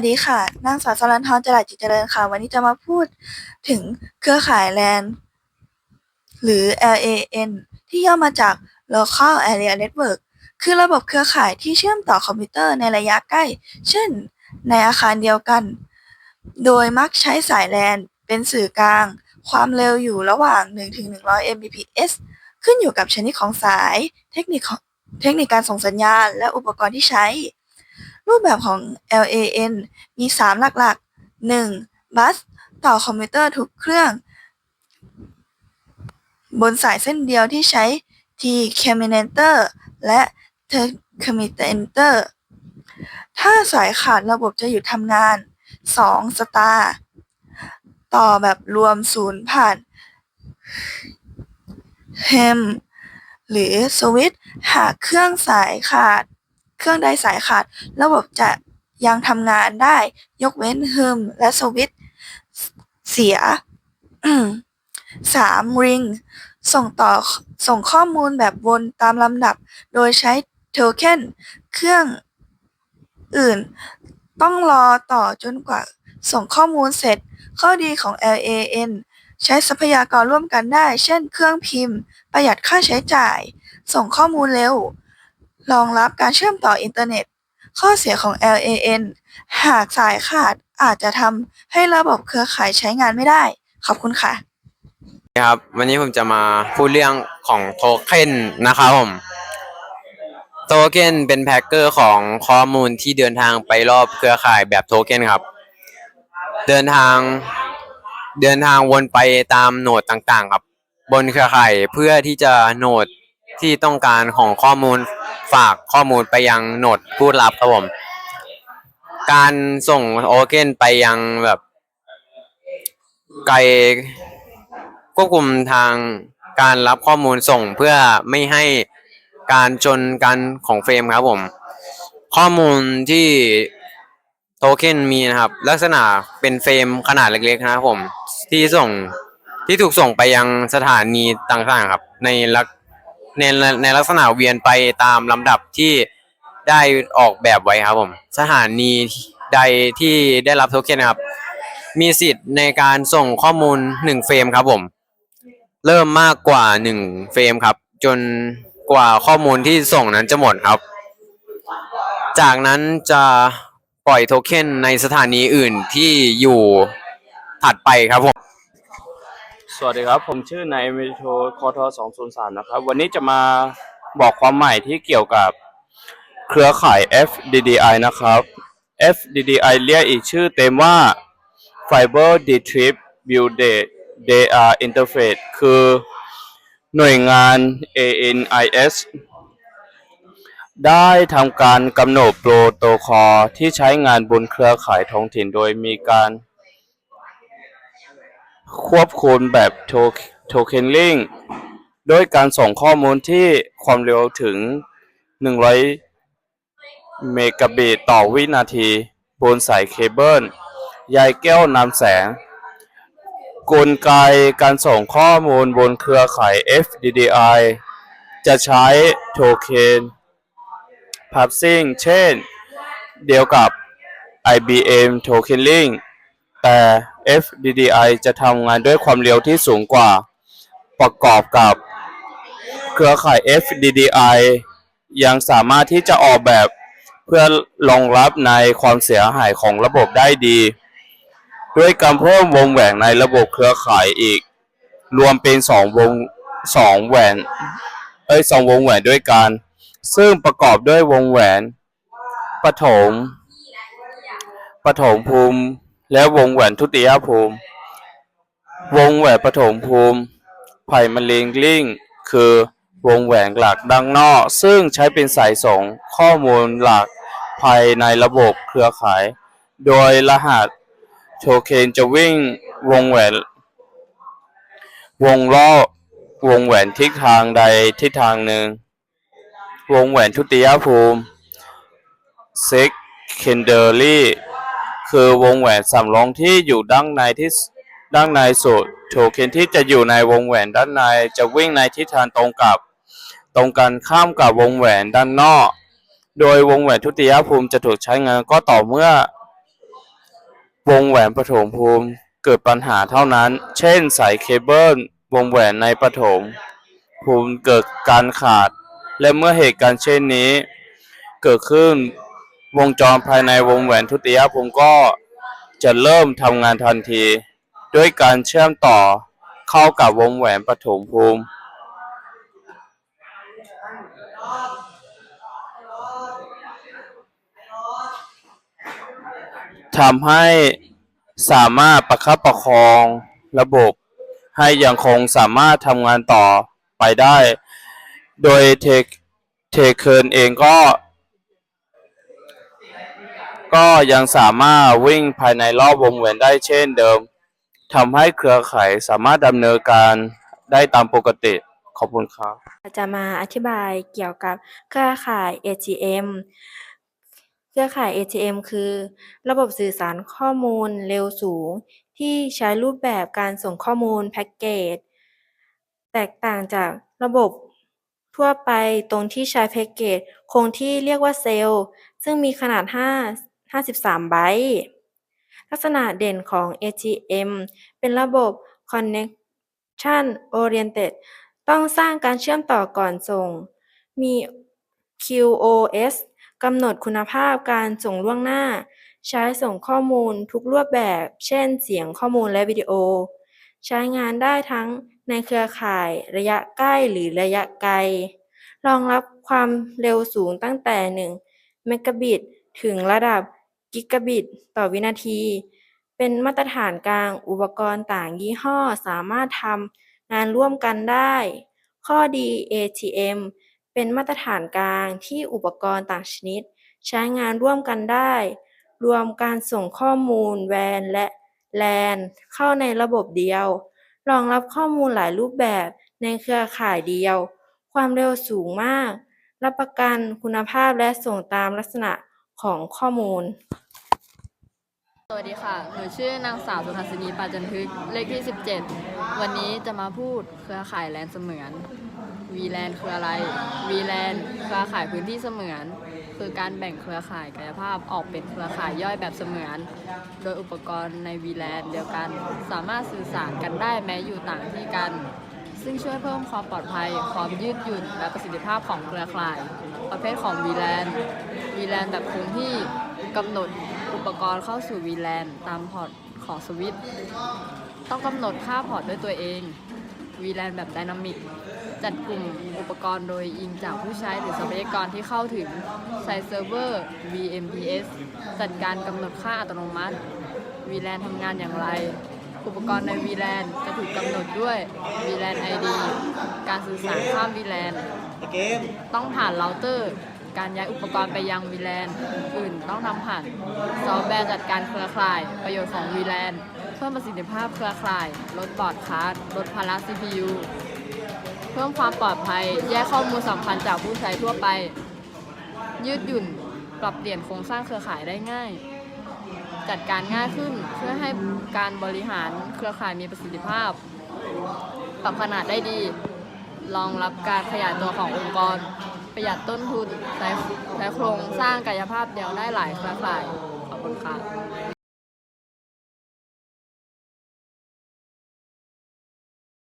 วัสดีค่ะ นางสาวสรัญทรจรัสจิตเจริญค่ะ วันนี้จะมาพูดถึงเครือข่าย LAN หรือ LAN ที่ย่อมาจาก Local Area Network คือระบบเครือข่ายที่เชื่อมต่อคอมพิวเตอร์ในระยะใกล้ เช่น ในอาคารเดียวกัน โดยมักใช้สาย LAN เป็นสื่อกลาง ความเร็วอยู่ระหว่าง 1-100 Mbps ขึ้นอยู่กับชนิดของสาย เทคนิคเทคนิคการส่งสัญญาณ และอุปกรณ์ที่ใช้ รูปแบบของ LAN มี 3 หลักๆ 1. บัส ต่อคอมพิวเตอร์ทุกเครื่อง บนสายเส้นเดียวที่ใช้ T-terminator และ Terminator ถ้าสายขาดระบบจะหยุดทำงาน 2. Star ต่อแบบรวมศูนย์ผ่าน HEM หรือสวิตหากเครื่องสายขาด เครื่องใดสายขาด ระบบจะยังทำงานได้ ยกเว้น HEM และสวิตเสีย 3. Ring ส่งต่อส่งข้อมูลแบบวนตามลำดับ โดยใช้โทเค็นเครื่องอื่น ต้องรอต่อจนกว่าส่งข้อมูลเสร็จ ข้อดีของ LAN ใช้ทรัพยากรร่วมกันได้ เช่น เครื่องพิมพ์ ประหยัดค่าใช้จ่าย ส่งข้อมูลเร็ว รองรับการเชื่อมต่ออินเทอร์เน็ต ข้อเสียของ LAN หากสายขาดอาจจะทำให้ระบบเครือข่ายใช้งานไม่ได้ ขอบคุณค่ะ ครับ วันนี้ผมจะมาพูดเรื่องของโทเค็นนะครับผมโทเค็นเป็นแพ็กเกอร์ของข้อมูลที่เดินทางไปรอบเครือข่ายแบบโทเค็นครับ เดินทางเดินทางวนไปตามโหนดต่างๆ ครับ บนเครือข่ายเพื่อที่จะโหนด ที่ต้องการของข้อมูลฝากข้อมูลไปยังโหนดผู้รับครับผม การส่งโทเค็นไปยังแบบ ไกลควบคุมทางการรับข้อมูลส่งเพื่อไม่ให้การจนกันของเฟรมครับผม ข้อมูลที่โทเค็นมีนะครับ ลักษณะเป็นเฟรมขนาดเล็กๆนะครับผม ที่ส่งที่ถูกส่งไปยังสถานีต่างๆครับ ในลัก ในในลักษณะเวียนไปตามลำดับที่ได้ออกแบบไว้ครับผม สถานีใดที่ได้รับโทเค็นนะครับ มีสิทธิ์ในการส่งข้อมูลหนึ่งเฟรมครับผม เริ่มมากกว่าหนึ่งเฟรมครับ จนกว่าข้อมูลที่ส่งนั้นจะหมดครับ จากนั้นจะปล่อยโทเค็นในสถานีอื่นที่อยู่ถัดไปครับผม สวัสดีครับ ผมชื่อนายเมโทรคอท203นะครับ วันนี้จะมาบอกความใหม่ที่เกี่ยวกับเครือข่าย FDDI นะครับ FDDI เรียกอีกชื่อเต็มว่า Fiber Distributed Data Interface คือหน่วยงาน ANIS ได้ทำการกำหนดโปรโตคอลที่ใช้งานบนเครือข่ายท้องถิ่นโดยมีการ ควบคุมแบบโทเค็นลิงโดยการส่งข้อมูลที่ความเร็วถึง 100 เมกะบิตต่อวินาที บนสายเคเบิลใยแก้วนำแสง กลไกการส่งข้อมูลบนเครือข่าย FDDI จะใช้โทเค็นพับซิ่งเช่น เดียวกับ IBM Tokening แต่ FDDI จะทำงานด้วยความเร็วที่สูงกว่า ประกอบกับเครือข่าย FDDI ยังสามารถที่จะออกแบบเพื่อรองรับในความเสียหายของระบบได้ดี ด้วยการเพิ่มวงแหวนในระบบเครือข่ายอีก รวมเป็นสองวงสองแหวนเอ้ยสองวงแหวนด้วยกัน ซึ่งประกอบด้วยวงแหวนปฐมปฐมภูมิ และวงแหวนทุติยภูมิ วงแหวนปฐมภูมิ ไผ่มะเร็งลิงคือวงแหวนหลักดังนอก ซึ่งใช้เป็นสายส่งข้อมูลหลักภายในระบบเครือข่าย โดยรหัสโทเค็นจะวิ่งวงแหวนวงล้อวงแหวนทิศทางใดทิศทางหนึ่ง วงแหวนทุติยภูมิ secondary คือวงแหวนสำรองที่อยู่ด้านในที่ด้านในสุดโทเค็นที่จะอยู่ในวงแหวนด้านในจะวิ่งในทิศทางตรงกับ ตรงกันข้ามกับวงแหวนด้านนอก โดยวงแหวนทุติยภูมิจะถูกใช้งานก็ต่อเมื่อ วงแหวนปฐมภูมิเกิดปัญหาเท่านั้น เช่นสายเคเบิลวงแหวนในปฐมภูมิเกิดการขาด และเมื่อเหตุการณ์เช่นนี้ เกิดขึ้น วงจรภายในวงแหวนทุติยภูมิก็จะเริ่มทำงานทันที ด้วยการเชื่อมต่อเข้ากับวงแหวนปฐมภูมิทำให้สามารถประคับประคองระบบให้ยังคงสามารถทำงานต่อไปได้ โดยเทคเทเคิร์นเองก็ ก็ยังสามารถวิ่งภายในรอบวงแหวนได้เช่นเดิมทำให้เครือข่ายสามารถดำเนินการได้ตามปกติขอบคุณครับจะมาอธิบายเกี่ยวกับเครือข่าย ATM เครือข่าย ATM คือ ระบบสื่อสารข้อมูลเร็วสูง ที่ใช้รูปแบบการส่งข้อมูลแพ็กเกจ แตกต่างจากระบบทั่วไปตรงที่ใช้แพ็กเกจคงที่เรียกว่าเซลล์ ซึ่งมีขนาด 5 53 ไบต์ลักษณะเด่นของ ATM เป็นระบบ Connection Oriented ต้องสร้างการเชื่อมต่อก่อนส่ง มี QoS กำหนดคุณภาพการส่งล่วงหน้า ใช้ส่งข้อมูลทุกรูปแบบ เช่น เสียงข้อมูลและวิดีโอ ใช้งานได้ทั้งในเครือข่ายระยะใกล้หรือระยะไกล รองรับความเร็วสูงตั้งแต่ 1 เมกะบิต ถึงระดับ กิกะบิตต่อวินาที เป็นมาตรฐานกลางอุปกรณ์ต่างยี่ห้อสามารถทำงานร่วมกันได้ ข้อดี ATM เป็นมาตรฐานกลางที่อุปกรณ์ต่างชนิด ใช้งานร่วมกันได้ รวมการส่งข้อมูล WAN และ LAN เข้าในระบบเดียว รองรับข้อมูลหลายรูปแบบในเครือข่ายเดียว ความเร็วสูงมาก รับประกันคุณภาพและส่งตามลักษณะ ของข้อมูล สวัสดีค่ะ หนูชื่อนางสาวสุทัศนีปาจันทึก เลขที่ 17 วันนี้จะมาพูดเครือข่ายแลนเสมือน VLAN คืออะไร VLAN เครือข่ายพื้นที่เสมือน คือการแบ่งเครือข่ายกายภาพออกเป็นเครือข่ายย่อยแบบเสมือน โดยอุปกรณ์ใน VLAN เดียวกัน สามารถสื่อสารกันได้แม้อยู่ต่างที่กัน ซึ่งช่วยเพิ่มความปลอดภัย ความยืดหยุ่นและประสิทธิภาพของเครือข่าย ประเภทของ VLAN VLAN แบบคงที่กำหนดอุปกรณ์เข้าสู่ VLAN ตามพอร์ตของสวิตช์ต้องกำหนดค่าพอร์ตด้วยตัวเอง VLAN แบบ Dynamic จัดกลุ่มอุปกรณ์โดยอิงจากผู้ใช้หรือทรัพยากรที่เข้าถึงใช้เซิร์ฟเวอร์ VMPS จัดการกำหนดค่าอัตโนมัติ VLAN ทำงานอย่างไร อุปกรณ์ใน VLAN จะถูกกำหนดด้วย VLAN ID การสื่อสารข้าม VLAN ต้องผ่านเราเตอร์ การย้ายอุปกรณ์ไปยัง VLAN อื่นต้องทำผ่านซอฟต์แวร์จัดการเครือข่าย ประโยชน์ของ VLAN เพิ่มประสิทธิภาพเครือข่าย ลดบอร์ดคาร์ดลดภาระ CPU เพิ่มความปลอดภัย แยกข้อมูลสำคัญจากผู้ใช้ทั่วไป ยืดหยุ่น ปรับเปลี่ยนโครงสร้างเครือข่ายได้ง่าย จัดการง่ายขึ้นเพื่อให้การบริหารเครือข่ายมีประสิทธิภาพ ปรับขนาดได้ดีรองรับการขยายตัวขององค์กร ประหยัดต้นทุนใช้ใช้โครงสร้างกายภาพเดียวได้หลายเครือข่ายขอบคุณค่ะ